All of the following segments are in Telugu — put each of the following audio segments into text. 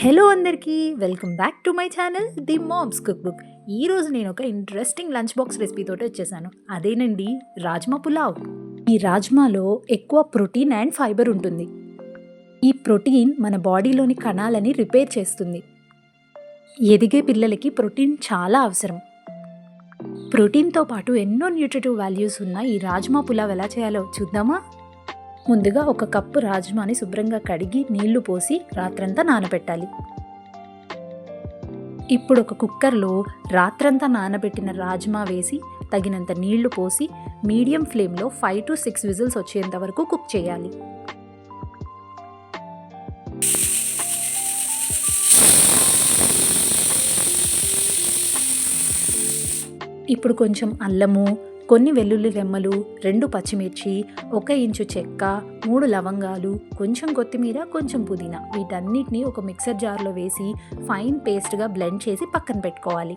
హలో అందరికీ welcome back to my channel the moms cook book ఈరోజు నేను ఒక ఇంట్రెస్టింగ్ లంచ్ బాక్స్ రెసిపీతో వచ్చేసాను. అదేనండి రాజ్మా పులావ్. ఈ రాజ్మాలో ఎక్కువ ప్రోటీన్ అండ్ ఫైబర్ ఉంటుంది. ఈ ప్రోటీన్ మన బాడీలోని కణాలని రిపేర్ చేస్తుంది. ఎదిగే పిల్లలకి ప్రోటీన్ చాలా అవసరం. ప్రోటీన్తో పాటు ఎన్నో న్యూట్రిటివ్ వాల్యూస్ ఉన్న ఈ రాజ్మా పులావ్ ఎలా చేయాలో చూద్దామా? ముందుగా ఒక కప్పు రాజ్మాని శుభ్రంగా కడిగి నీళ్ళు పోసి రాత్రంతా నానబెట్టాలి. ఇప్పుడు ఒక కుక్కర్లో రాత్రంతా నానబెట్టిన రాజ్మా వేసి తగినంత నీళ్ళు పోసి మీడియం ఫ్లేమ్లో ఫైవ్ టు సిక్స్ విజిల్స్ వచ్చేంత వరకు కుక్ చేయాలి. ఇప్పుడు కొంచెం అల్లము కొన్ని వెల్లుల్లి రెమ్మలు రెండు పచ్చిమిర్చి ఒక ఇంచు చెక్క మూడు లవంగాలు కొంచెం కొత్తిమీర కొంచెం పుదీనా. వీటన్నిటిని ఒక మిక్సర్ జార్లో వేసి ఫైన్ పేస్ట్గా బ్లెండ్ చేసి పక్కన పెట్టుకోవాలి.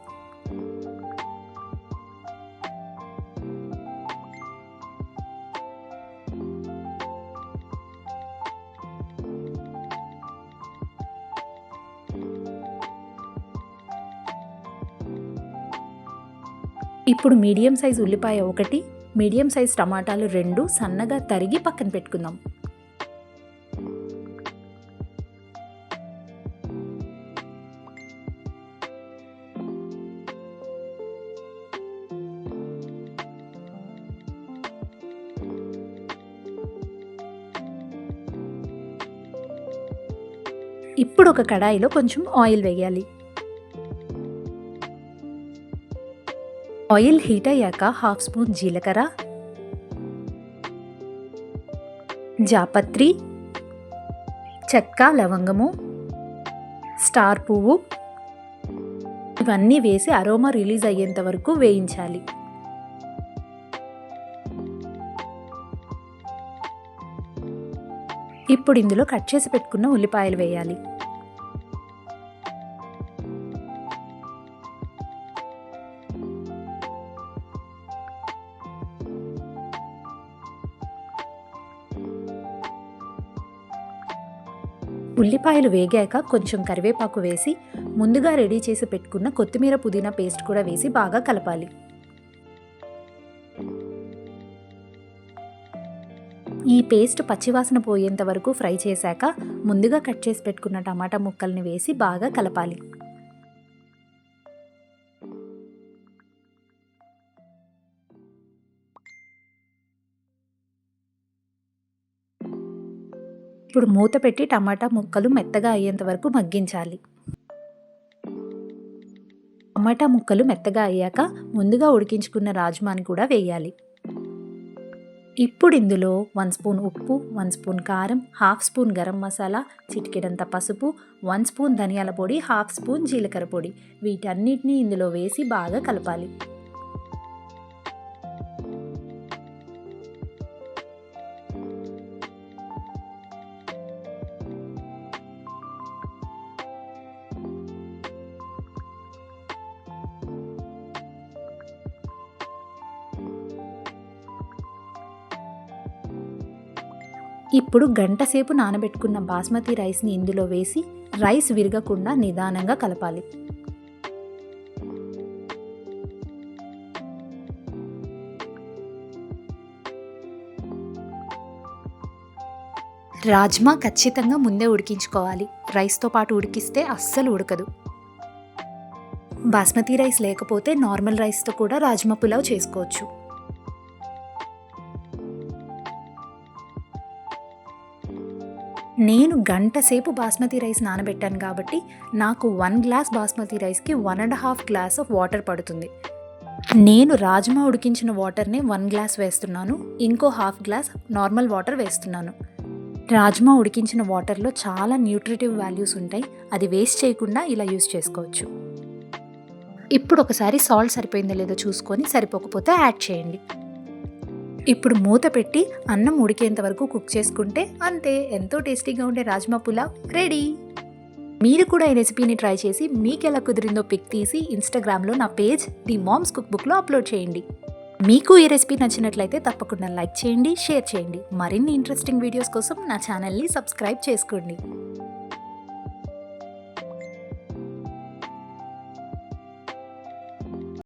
ఇప్పుడు మీడియం సైజ్ ఉల్లిపాయ ఒకటి మీడియం సైజ్ టమాటాలు రెండు సన్నగా తరిగి పక్కన పెట్టుకుందాం. ఇప్పుడు ఒక కడాయిలో కొంచెం ఆయిల్ వేయాలి. ఆయిల్ హీట్ అయ్యాక హాఫ్ స్పూన్ జీలకర్ర జాపత్రి చెక్క లవంగము స్టార్ పువ్వు ఇవన్నీ వేసి అరోమా రిలీజ్ అయ్యేంత వరకు వేయించాలి. ఇప్పుడు ఇందులో కట్ చేసి పెట్టుకున్న ఉల్లిపాయలు వేయాలి. ఉల్లిపాయలు వేగాక కొంచెం కరివేపాకు వేసి ముందుగా రెడీ చేసి పెట్టుకున్న కొత్తిమీర పుదీనా పేస్ట్ కూడా వేసి బాగా కలపాలి. ఈ పేస్ట్ పచ్చివాసన పోయేంత వరకు ఫ్రై చేశాక ముందుగా కట్ చేసి పెట్టుకున్న టమాటా ముక్కల్ని వేసి బాగా కలపాలి. ఇప్పుడు మూత పెట్టి టమాటా ముక్కలు మెత్తగా అయ్యేంత వరకు మగ్గించాలి. టమాటా ముక్కలు మెత్తగా అయ్యాక ముందుగా ఉడికించుకున్న రాజ్మాని కూడా వేయాలి. ఇప్పుడు ఇందులో వన్ స్పూన్ ఉప్పు వన్ స్పూన్ కారం హాఫ్ స్పూన్ గరం మసాలా చిటికెడంత పసుపు వన్ స్పూన్ ధనియాల పొడి హాఫ్ స్పూన్ జీలకర్ర పొడి. వీటన్నిటిని ఇందులో వేసి బాగా కలపాలి. ఇప్పుడు గంట సేపు నానబెట్టుకున్న బాస్మతి రైస్ని ఇందులో వేసి రైస్ విరగకుండా నిదానంగా కలపాలి. రాజ్మా ఖచ్చితంగా ముందే ఉడికించుకోవాలి. రైస్తో పాటు ఉడికిస్తే అస్సలు ఉడకదు. బాస్మతి రైస్ లేకపోతే నార్మల్ రైస్తో కూడా రాజ్మా పులావ్ చేసుకోవచ్చు. నేను గంట సేపు బాస్మతి రైస్ నానబెట్టాను కాబట్టి నాకు వన్ గ్లాస్ బాస్మతి రైస్కి one and half glass of water పడుతుంది. నేను రాజ్మా ఉడికించిన వాటర్ని వన్ గ్లాస్ వేస్తున్నాను ఇంకో హాఫ్ గ్లాస్ నార్మల్ వాటర్ వేస్తున్నాను. రాజ్మా ఉడికించిన వాటర్లో చాలా న్యూట్రిటివ్ వాల్యూస్ ఉంటాయి అది వేస్ట్ చేయకుండా ఇలా యూస్ చేసుకోవచ్చు. ఇప్పుడు ఒకసారి సాల్ట్ సరిపోయిందో లేదో చూసుకొని సరిపోకపోతే యాడ్ చేయండి. ఇప్పుడు మూత పెట్టి అన్నం ఉడికేంత వరకు కుక్ చేసుకుంటే అంతే ఎంతో టేస్టీగా ఉండే రాజ్మా పులావ్ రెడీ. మీరు కూడా ఈ రెసిపీని ట్రై చేసి మీకు ఎలా కుదిరిందో పిక్ తీసి ఇన్స్టాగ్రామ్లో నా పేజ్ ది మామ్స్ కుక్ బుక్లో అప్లోడ్ చేయండి. మీకు ఈ రెసిపీ నచ్చినట్లయితే తప్పకుండా లైక్ చేయండి షేర్ చేయండి. మరిన్ని ఇంట్రెస్టింగ్ వీడియోస్ కోసం నా ఛానల్ని సబ్స్క్రైబ్ చేసుకోండి.